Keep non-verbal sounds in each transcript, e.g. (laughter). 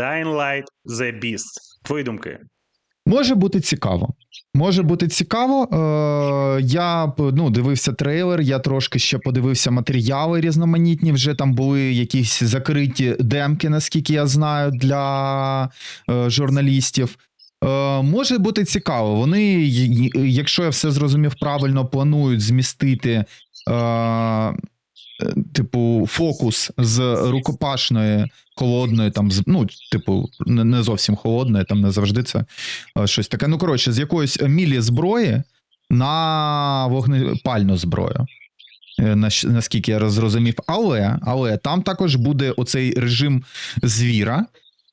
Dying Light The Beast. Твої думки. Може бути цікаво. Може бути цікаво. Е, я ну, дивився трейлер, я трошки ще подивився матеріали різноманітні. Вже там були якісь закриті демки, наскільки я знаю, для е, журналістів. Е, може бути цікаво. Вони, якщо я все зрозумів правильно, планують змістити. Е, Типу, фокус з рукопашної холодної, там ну, типу, не зовсім холодної, там не завжди це е, щось таке. Ну, коротше, з якоїсь мілі зброї на вогнепальну зброю. Е, Наскільки я зрозумів. Але, але там також буде оцей режим звіра,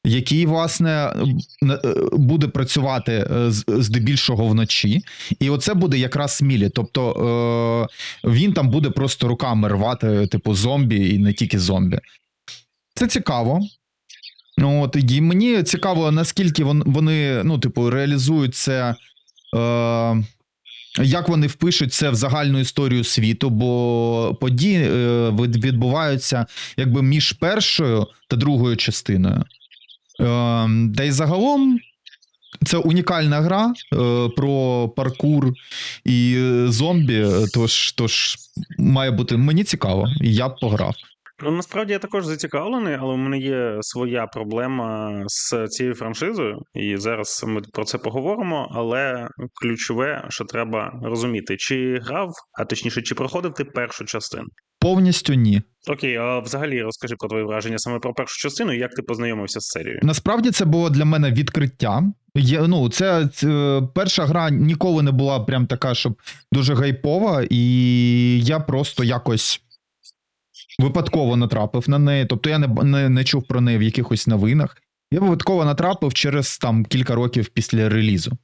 який, власне, е, буде працювати е, здебільшого вночі. І оце буде якраз мілі. Тобто е, він там буде просто руками рвати, типу, зомбі, і не тільки зомбі. Це цікаво. От, і мені цікаво, наскільки вони, ну, типу, реалізують це. Як вони впишуть це в загальну історію світу, бо події відбуваються якби між першою та другою частиною. Та й загалом це унікальна гра е, про паркур і е, зомбі. Тож, тож має бути мені цікаво, я б пограв. Ну, насправді я також зацікавлений, але у мене є своя проблема з цією франшизою, і зараз ми про це поговоримо. Але ключове, що треба розуміти, чи грав, а точніше, чи проходив ти першу частину. Повністю ні. Окей, а взагалі розкажи про твої враження саме про першу частину, і як ти познайомився з серією. Насправді це було для мене відкриття. Я, ну, це, це перша гра ніколи не була прям така, щоб дуже гайпова, і я просто якось випадково натрапив на неї. Тобто я не, не, не чув про неї в якихось новинах. Я випадково натрапив через там кілька років після релізу.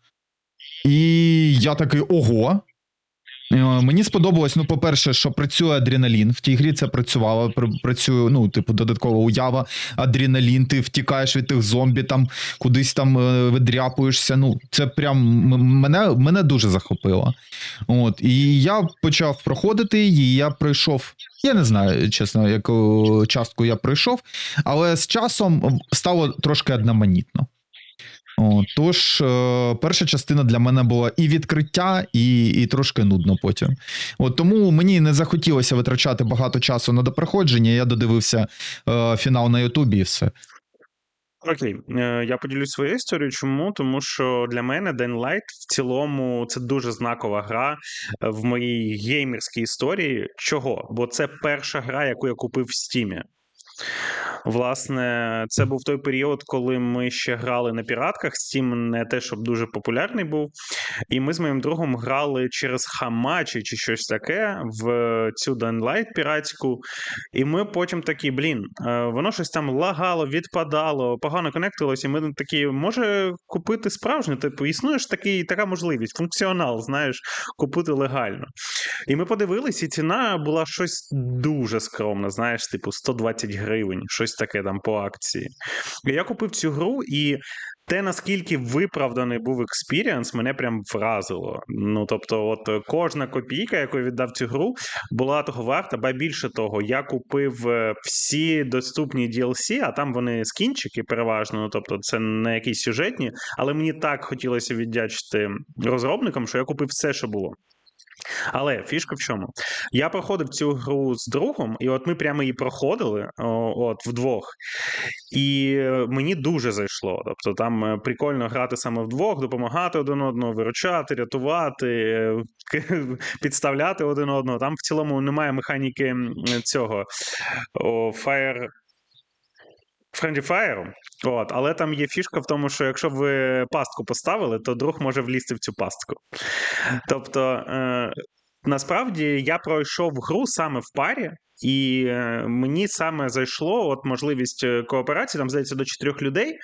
І я такий ого. Е, Мені сподобалось, ну, по-перше, що працює адреналін. В тій грі це працювало. пр- Працює, ну, типу, додаткова уява, адреналін, ти втікаєш від тих зомбі, там кудись там е, видряпуєшся. Ну, це прям мене, мене дуже захопило. От, і я почав проходити її, я пройшов. Я не знаю, чесно, яку частку я пройшов, але з часом стало трошки одноманітно. О, тож, е, перша частина для мене була і відкриття, і, і трошки нудно потім. От тому мені не захотілося витрачати багато часу на допроходження. Я додивився е, фінал на Ютубі і все. Окей, е, я поділюсь своєю історією. Чому? Тому що для мене Dying Light в цілому це дуже знакова гра е, в моїй геймерській історії. Чого? Бо це перша гра, яку я купив в Стімі. Власне, це був той період, коли ми ще грали на піратках. Steam не те, щоб дуже популярний був. І ми з моїм другом грали через Хамачі чи щось таке в цю Light піратську. І ми потім такі, блін, е, воно щось там лагало, відпадало, погано конектилося. І ми такі, може купити справжню, типу, існує ж такий, така можливість, функціонал, знаєш, купити легально. І ми подивилися, і ціна була щось дуже скромна, знаєш, типу 120 гривень, щось таке там по акції. Я купив цю гру, і те, наскільки виправданий був експіріанс, мене прям вразило. Ну тобто, от е, кожна копійка, яку я віддав цю гру, була того варта, ба більше того, я купив е, всі доступні DLC, а там вони скінчики переважно, ну тобто це не якісь сюжетні, але мені так хотілося віддячити розробникам, що я купив все, що було. Але фішка в чому? Я проходив цю гру з другом, і от ми прямо її проходили от вдвох. І мені дуже зайшло. Тобто там е, прикольно грати саме вдвох, допомагати один одному, виручати, рятувати, е, (laughs) підставляти один одного. Там в цілому немає механіки цього Fire. Friendly от, але там є фішка в тому, що якщо ви пастку поставили, то друг може влізти в цю пастку. Тобто, е, насправді я пройшов гру саме в парі, і е, мені саме зайшло от можливість е, кооперації, там здається, до чотирьох людей.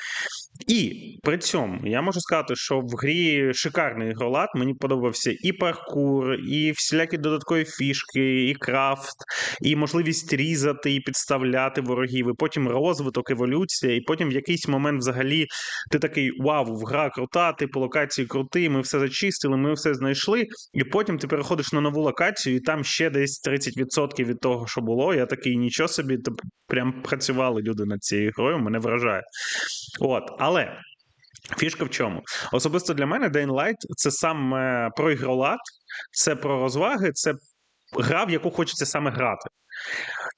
І при цьому я можу сказати, що в грі шикарний ігролад. Мені подобався і паркур, і всілякі додаткові фішки, і крафт, і можливість різати і підставляти ворогів, і потім розвиток, еволюція, і потім в якийсь момент взагалі ти такий вау, гра крута, типу локації круті, ми все зачистили, ми все знайшли. І потім ти переходиш на нову локацію, і там ще десь 30% від того, що. Я такий нічого собі, то прям працювали люди над цією грою, мене вражає. От, але. Фішка в чому? Особисто для мене Dying Light — це саме про ігролад, це про розваги, це гра, в яку хочеться саме грати.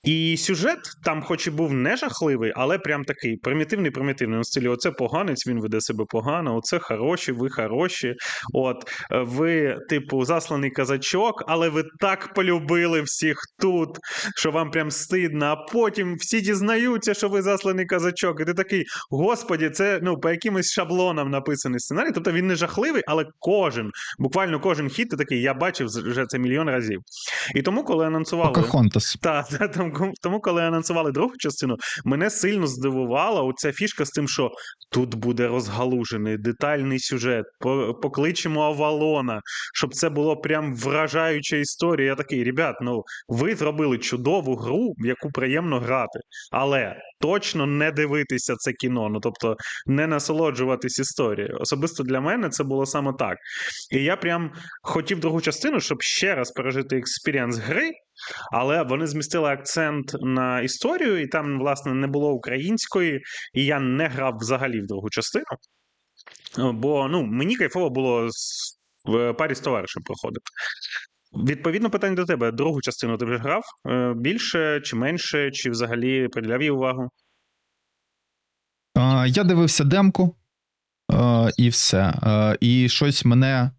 І сюжет там, хоч і був не жахливий, але прям такий примітивний, примітивний. У стилі, оце поганець, він веде себе погано, оце хороші, ви хороші. От ви, типу, засланий казачок, але ви так полюбили всіх тут, що вам прям стидно. А потім всі дізнаються, що ви засланий казачок. І ти такий, господі, це ну по якимось шаблонам написаний сценарій. Тобто він не жахливий, але кожен, буквально кожен хід, ти такий, я бачив вже це мільйон разів. І тому, коли анонсували. Покахонтас. Та, та, тому, коли анонсували другу частину, мене сильно здивувала оця фішка з тим, що тут буде розгалужений детальний сюжет, покличемо Авалона, щоб це було прям вражаюча історія. Я такий, ребят, ну ви зробили чудову гру, в яку приємно грати, але точно не дивитися це кіно. Ну тобто не насолоджуватись історією. Особисто для мене це було саме так. І я прям хотів другу частину, щоб ще раз пережити експірієнс гри. Але вони змістили акцент на історію, і там, власне, не було української, і я не грав взагалі в другу частину. Бо ну, мені кайфово було в парі з товаришем проходити. Відповідно, питання до тебе: другу частину ти вже грав? Е, Більше чи менше, чи взагалі приділяв їй увагу? Я дивився демку, е, і все. Е, І щось мене.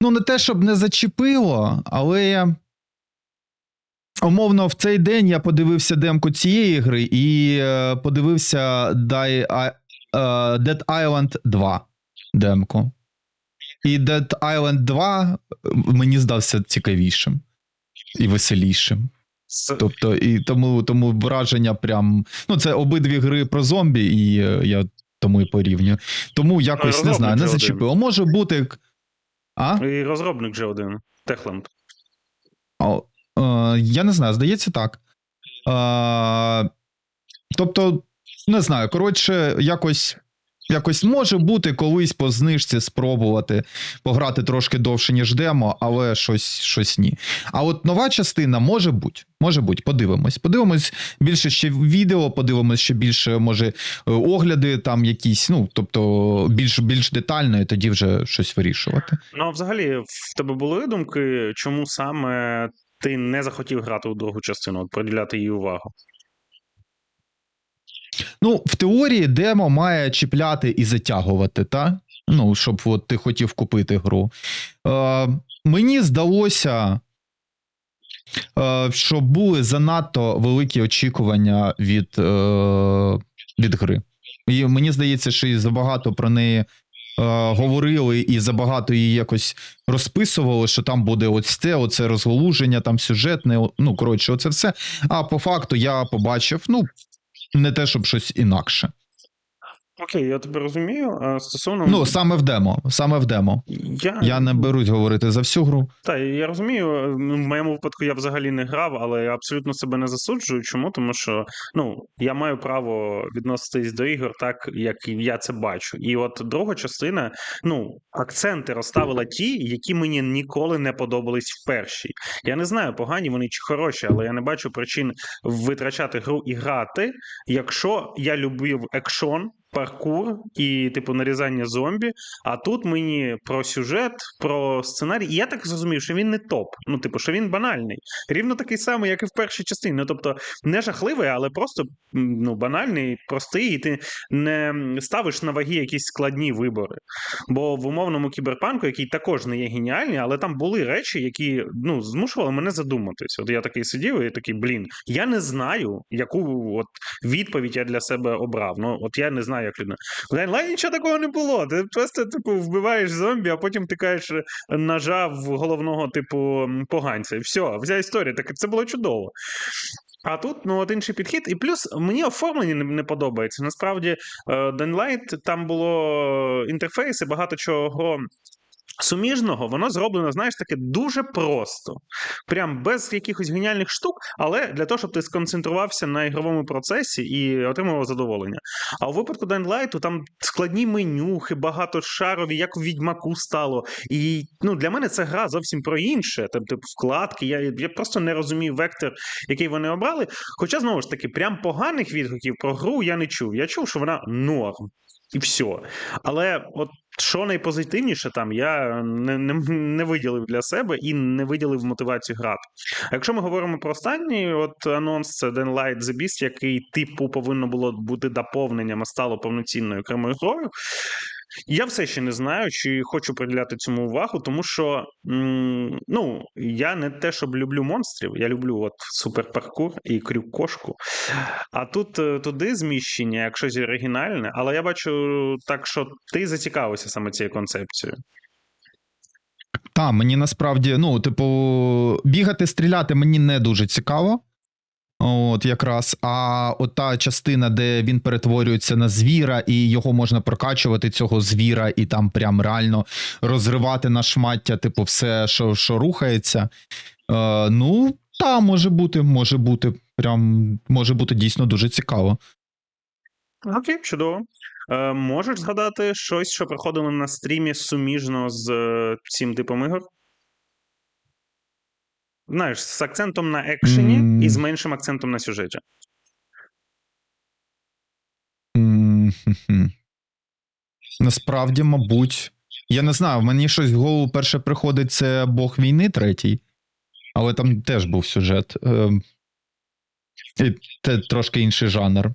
Ну, не те, щоб не зачепило, але. Умовно, в цей день я подивився демку цієї гри і е, подивився Die, е, Dead Island 2 демку. І Dead Island 2 мені здався цікавішим і веселішим. Тобто, і тому, тому враження прям. Ну, це обидві гри про зомбі, і е, я тому і порівнюю. Тому якось не знаю, не зачепило. Може бути. А? І розробник вже один Техленд. Е, я не знаю, здається так. Е, тобто, не знаю, коротше, якось. Якось може бути колись по знижці спробувати пограти трошки довше, ніж демо, але щось, щось ні. А от нова частина може бути. Може бути, подивимось. Подивимось більше ще відео, подивимось ще більше, може, е, огляди там якісь, ну, тобто, більш, більш детально, і тоді вже щось вирішувати. Ну, а взагалі, в тебе були думки, чому саме ти не захотів грати у другу частину, приділяти їй увагу? Ну, в теорії демо має чіпляти і затягувати, та? Ну, щоб от ти хотів купити гру. Е, мені здалося, е, що були занадто великі очікування від, е, від гри. І мені здається, що і забагато про неї говорили, і забагато її якось розписували, що там буде ось це, оце розголуження, там сюжетне, ну, коротше, оце все. А по факту я побачив, ну, не те, щоб щось інакше. Окей, я тебе розумію. Стосовно Ну, саме в демо. Саме в демо. я, Я не берусь говорити за всю гру. Та, я розумію, ну, в моєму випадку я взагалі не грав, але я абсолютно себе не засуджую. Чому? Тому що ну, я маю право відноситись до ігор так, як я це бачу. І от друга частина, ну, акценти розставила ті, які мені ніколи не подобались в першій. Я не знаю, погані вони чи хороші, але я не бачу причин витрачати гру і грати, якщо я любив екшон. Паркур і, типу, нарізання зомбі. А тут мені про сюжет, про сценарій. І я так зрозумів, що він не топ. Ну, типу, що він банальний. Рівно такий самий, як і в першій частині. Ну, тобто, не жахливий, але просто ну, банальний, простий, і ти не ставиш на ваги якісь складні вибори. Бо в умовному кіберпанку, який також не є геніальний, але там були речі, які ну, змушували мене задуматись. От я такий сидів і такий, блін, я не знаю, яку от відповідь я для себе обрав. Ну, от я не знаю, як людина. В Dying нічого такого не було. Ти просто, типу, вбиваєш зомбі, а потім тикаєш ножа в головного, типу, поганця. І все, вся історія. Так це було чудово. А тут ну от інший підхід, і плюс мені оформлення не, не подобається. Насправді, е, Dying Light, там було інтерфейс і багато чого Суміжного воно зроблено, знаєш, таке дуже просто. Прям без якихось геніальних штук, але для того, щоб ти сконцентрувався на ігровому процесі і отримував задоволення. А у випадку Dying Light там складні менюхи, багатошарові, як у відьмаку стало. І ну, для мене це гра зовсім про інше. Там, типу, вкладки. Я, я просто не розумію вектор, який вони обрали. Хоча, знову ж таки, прям поганих відгуків про гру я не чув. Я чув, що вона норм. І все. Але от що найпозитивніше там, я не, не, не виділив для себе і не виділив мотивацію грати. А якщо ми говоримо про останній от анонс, це Den Light The Beast, який типу повинно було бути доповненням, а стало повноцінною окремою грою. Я все ще не знаю, чи хочу приділяти цьому увагу, тому що ну, я не те, щоб люблю монстрів, я люблю от суперпаркур і крюк кошку. А тут е, туди зміщення, як щось оригінальне, але я бачу так, що ти зацікавився саме цією концепцією. Та, мені насправді, ну, типу, бігати, стріляти мені не дуже цікаво. От якраз. А от та частина, де він перетворюється на звіра, і його можна прокачувати, цього звіра, і там прям реально розривати на шмаття, типу, все, що, що рухається. Е, ну, та, може бути, може бути. Прям може бути дійсно дуже цікаво. Окей, чудово. Е, можеш згадати щось, що проходило на стрімі суміжно з е, цим типом ігор? Знаєш, з акцентом на екшені. І з меншим акцентом на сюжеті. Насправді, мабуть. Я не знаю, мені щось в голову перше приходить це Бог війни третій, але там теж був сюжет. Ем, І це трошки інший жанр.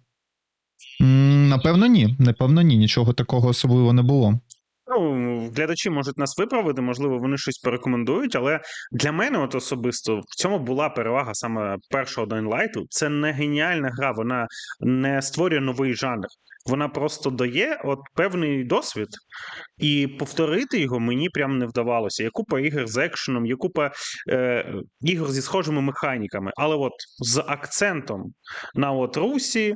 Напевно, ні. Напевно, ні. Нічого такого особливо не було. Ну, глядачі можуть нас виправити, можливо, вони щось порекомендують, але для мене, от особисто, в цьому була перевага саме першого Dying. Це не геніальна гра, вона не створює новий жанр. Вона просто дає от певний досвід, і повторити його мені прям не вдавалося. Є купа ігор з екшеном, є купа е, ігор зі схожими механіками, але от з акцентом на от русі,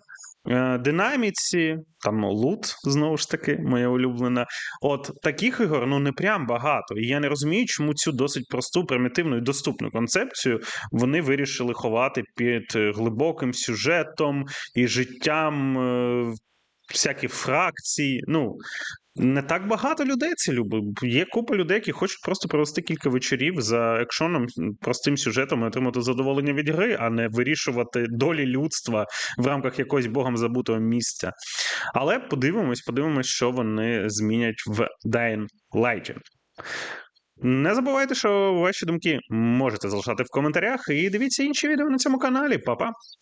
динаміці, там лут, знову ж таки, моя улюблена. От таких ігор ну не прям багато. І я не розумію, чому цю досить просту, примітивну і доступну концепцію вони вирішили ховати під е, глибоким сюжетом і життям всяких всякі фракції. Ну. Не так багато людей це любить. Є купа людей, які хочуть просто провести кілька вечорів за екшоном, простим сюжетом і отримати задоволення від гри, а не вирішувати долі людства в рамках якогось богом забутого місця. Але подивимось, подивимось, що вони змінять в Dying Light. Не забувайте, що ваші думки можете залишати в коментарях і дивіться інші відео на цьому каналі. Па-па!